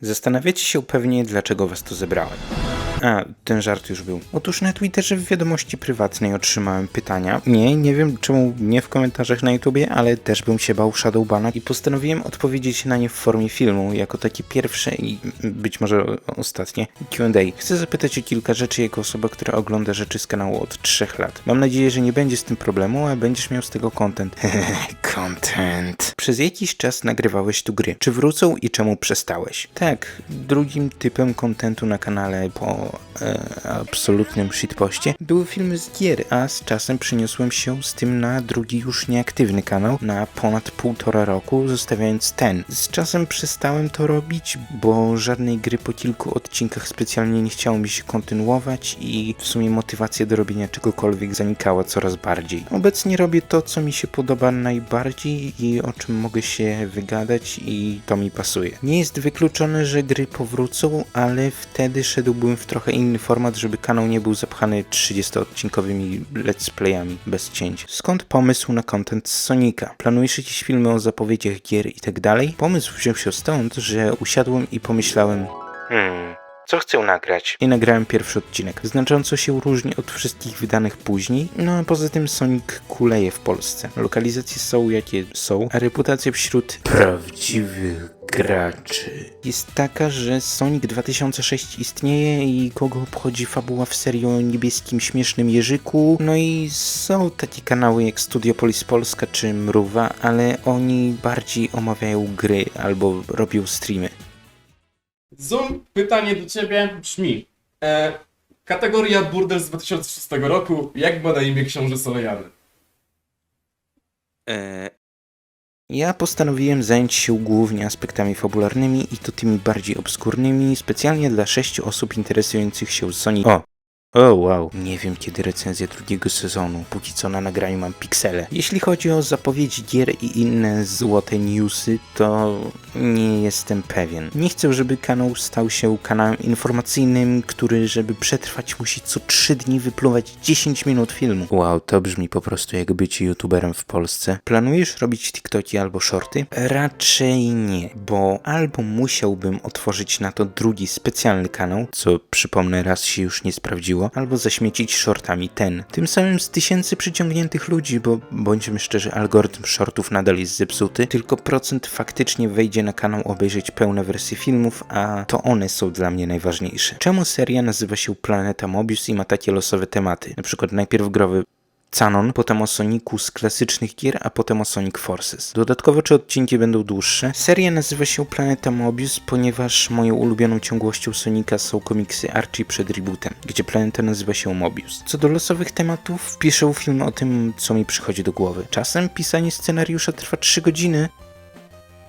Zastanawiacie się pewnie, dlaczego was tu zebrałem. A, ten żart już był. Otóż na Twitterze w wiadomości prywatnej otrzymałem pytania. Nie, nie wiem czemu nie w komentarzach na YouTubie, ale też bym się bał Shadowbana i postanowiłem odpowiedzieć na nie w formie filmu, jako takie pierwsze i być może ostatnie Q&A. Chcę zapytać o kilka rzeczy jako osoba, która ogląda rzeczy z kanału od 3 lat. Mam nadzieję, że nie będzie z tym problemu, a będziesz miał z tego content. content. Przez jakiś czas nagrywałeś tu gry. Czy wrócą i czemu przestałeś? Tak, drugim typem kontentu na kanale po e, absolutnym shitpoście były filmy z gier, a z czasem przeniosłem się z tym na drugi już nieaktywny kanał na ponad półtora roku, zostawiając ten. Z czasem przestałem to robić, bo żadnej gry po kilku odcinkach specjalnie nie chciało mi się kontynuować i w sumie motywacja do robienia czegokolwiek zanikała coraz bardziej. Obecnie robię to, co mi się podoba najbardziej i o czym mogę się wygadać i to mi pasuje. Nie jest wykluczone, że gry powrócą, ale wtedy szedłbym w trochę inny format, żeby kanał nie był zapchany 30-odcinkowymi let's playami bez cięć. Skąd pomysł na content z Sonika? Planujesz jakieś filmy o zapowiedziach gier i tak dalej? Pomysł wziął się stąd, że usiadłem i pomyślałem Hmm, co chcę nagrać? I nagrałem pierwszy odcinek. Znacząco się różni od wszystkich wydanych później, no a poza tym Sonic kuleje w Polsce. Lokalizacje są jakie są, a reputacja wśród prawdziwych graczy jest taka, że Sonic 2006 istnieje i kogo obchodzi fabuła w serii o niebieskim śmiesznym jeżyku. No i są takie kanały jak Studiopolis Polska czy Mruwa, ale oni bardziej omawiają gry albo robią streamy. Zoom, pytanie do ciebie brzmi. E, kategoria Burdel z 2006 roku. Jak ma na imię książę Solejany? E, Ja postanowiłem zająć się głównie aspektami fabularnymi i to tymi bardziej obskurnymi, specjalnie dla sześciu osób interesujących się Sonic. O! O wow, nie wiem kiedy recenzja drugiego sezonu, póki co na nagraniu mam piksele. Jeśli chodzi o zapowiedzi gier i inne złote newsy, to nie jestem pewien. Nie chcę, żeby kanał stał się kanałem informacyjnym, który żeby przetrwać musi co 3 dni wypluwać 10 minut filmu. Wow, to brzmi po prostu jak bycie youtuberem w Polsce. Planujesz robić TikToki albo shorty? Raczej nie, bo albo musiałbym otworzyć na to drugi specjalny kanał, co przypomnę raz się już nie sprawdziło, albo zaśmiecić shortami ten. Tym samym z tysięcy przyciągniętych ludzi, bo bądźmy szczerzy, algorytm shortów nadal jest zepsuty, tylko procent faktycznie wejdzie na kanał obejrzeć pełne wersje filmów, a to one są dla mnie najważniejsze. Czemu seria nazywa się Planeta Mobius i ma takie losowe tematy? Na przykład najpierw growy Canon, potem o Sonicu z klasycznych gier, a potem o Sonic Forces. Dodatkowo, czy odcinki będą dłuższe? Seria nazywa się Planeta Mobius, ponieważ moją ulubioną ciągłością Sonika są komiksy Archie przed rebootem, gdzie planeta nazywa się Mobius. Co do losowych tematów, piszę film o tym, co mi przychodzi do głowy. Czasem pisanie scenariusza trwa 3 godziny,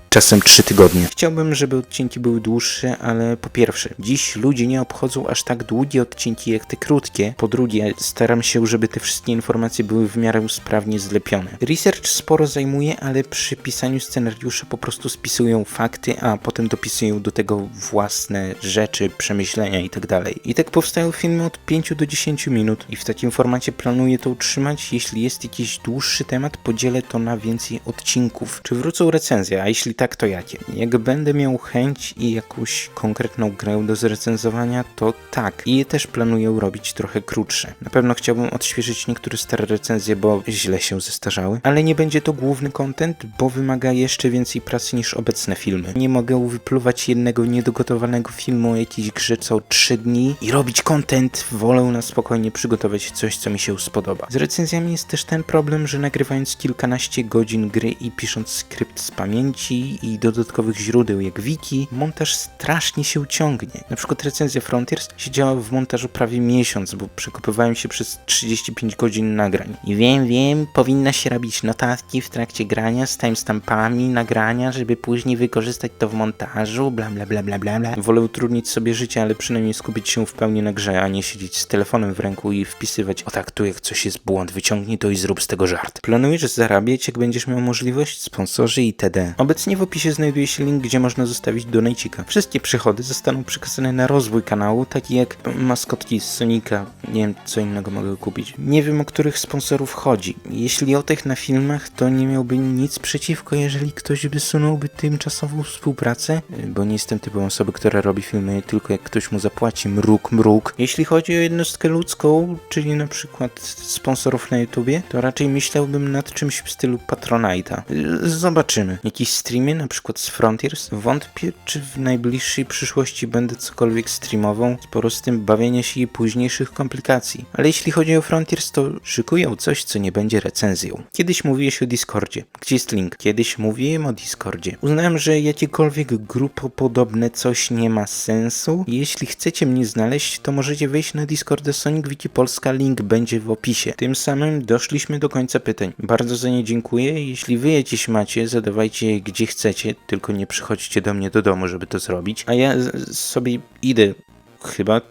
czasem 3 tygodnie. Chciałbym, żeby odcinki były dłuższe, ale po pierwsze, dziś ludzie nie obchodzą aż tak długie odcinki jak te krótkie. Po drugie, staram się, żeby te wszystkie informacje były w miarę sprawnie zlepione. Research sporo zajmuje, ale przy pisaniu scenariusza po prostu spisują fakty, a potem dopisują do tego własne rzeczy, przemyślenia itd. I tak powstają filmy od 5 do 10 minut i w takim formacie planuję to utrzymać. Jeśli jest jakiś dłuższy temat, podzielę to na więcej odcinków. Czy wrócą recenzje, a jeśli tak, to jakie? Jak będę miał chęć i jakąś konkretną grę do zrecenzowania, to tak. I je też planuję robić trochę krótsze. Na pewno chciałbym odświeżyć niektóre stare recenzje, bo źle się zestarzały, ale nie będzie to główny content, bo wymaga jeszcze więcej pracy niż obecne filmy. Nie mogę wypluwać jednego niedogotowanego filmu o jakiejś grze co 3 dni i robić content. Wolę na spokojnie przygotować coś, co mi się spodoba. Z recenzjami jest też ten problem, że nagrywając kilkanaście godzin gry i pisząc skrypt z pamięci i dodatkowych źródeł jak wiki, montaż strasznie się ciągnie. Na przykład recenzja Frontiers siedziała w montażu prawie miesiąc, bo przekopywałem się przez 35 godzin nagrań. I wiem, wiem, powinna się robić notatki w trakcie grania z timestampami nagrania, żeby później wykorzystać to w montażu, bla bla bla bla bla. Wolę utrudnić sobie życie, ale przynajmniej skupić się w pełni na grze, a nie siedzieć z telefonem w ręku i wpisywać o tak, tu jak coś jest błąd, wyciągnij to i zrób z tego żart. Planujesz zarabiać, jak będziesz miał możliwość, sponsorzy itd. Obecnie w opisie znajduje się link, gdzie można zostawić donajcika. Wszystkie przychody zostaną przekazane na rozwój kanału, taki jak maskotki z Sonika. Nie wiem, co innego mogę kupić. Nie wiem, o których sponsorów chodzi. Jeśli o tych na filmach, to nie miałbym nic przeciwko, jeżeli ktoś by sunąłby tymczasową współpracę, bo nie jestem typem osoby, która robi filmy tylko jak ktoś mu zapłaci mruk, mruk. Jeśli chodzi o jednostkę ludzką, czyli na przykład sponsorów na YouTubie, to raczej myślałbym nad czymś w stylu Patronite'a. Zobaczymy. Jakieś streamy, na przykład z Frontiers? Wątpię, czy w najbliższej przyszłości będę cokolwiek streamował, sporo z tym bawienia się i późniejszych komplikacji. Ale jeśli chodzi o Frontiers, to szykują coś, co nie będzie recenzją. Kiedyś mówiłeś o Discordzie. Gdzie jest link? Kiedyś mówiłem o Discordzie. Uznałem, że jakiekolwiek grupopodobne coś nie ma sensu. Jeśli chcecie mnie znaleźć, to możecie wejść na Discorda Sonic Wiki Polska, link będzie w opisie. Tym samym doszliśmy do końca pytań. Bardzo za nie dziękuję. Jeśli wy jakieś macie, zadawajcie je gdzie chcecie, tylko nie przychodźcie do mnie do domu, żeby to zrobić. A ja sobie idę chyba